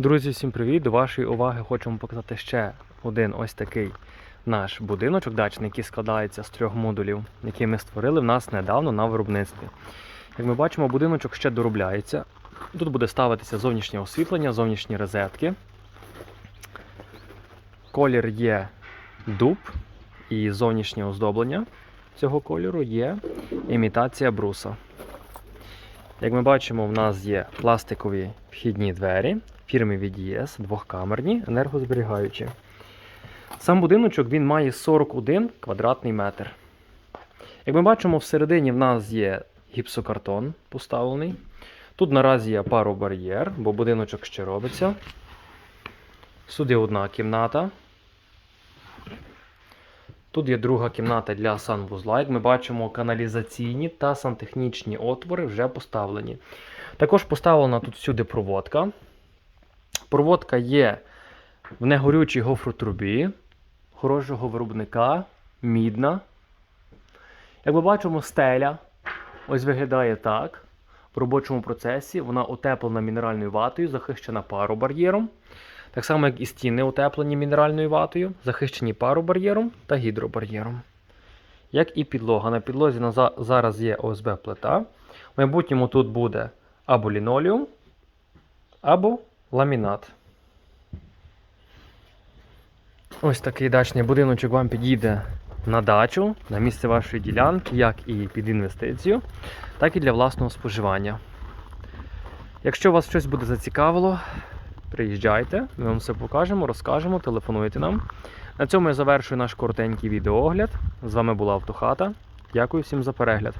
Друзі, всім привіт! До вашої уваги хочемо показати ще один ось такий наш будиночок дачний, який складається з трьох модулів, який ми створили в нас недавно на виробництві. Як ми бачимо, будиночок ще доробляється. Тут буде ставитися зовнішнє освітлення, зовнішні розетки. Колір є дуб і зовнішнє оздоблення цього кольору є імітація бруса. Як ми бачимо, в нас є пластикові вхідні двері фірми VDS, двохкамерні, енергозберігаючі. Сам будиночок він має 41 квадратний метр. Як ми бачимо, всередині в нас є гіпсокартон поставлений. Тут наразі є паробар'єр, бо будиночок ще робиться. Сюди одна кімната. Тут є друга кімната для санвузла. Як ми бачимо, каналізаційні та сантехнічні отвори вже поставлені. Також поставлена тут всюди проводка. Проводка є в негорючій гофротрубі хорошого виробника, мідна. Як ми бачимо, стеля ось виглядає так. В робочому процесі вона утеплена мінеральною ватою, захищена паробар'єром. Так само, як і стіни утеплені мінеральною ватою, захищені паробар'єром та гідробар'єром. Як і підлога. На підлозі зараз є ОСБ плита. В майбутньому тут буде або лінолеум, або ламінат. Ось такий дачний будиночок вам підійде на дачу, на місце вашої ділянки, як і під інвестицію, так і для власного споживання. Якщо вас щось буде зацікавило, приїжджайте, ми вам все покажемо, розкажемо, телефонуйте нам. На цьому я завершую наш коротенький відеоогляд. З вами була Автохата. Дякую всім за перегляд.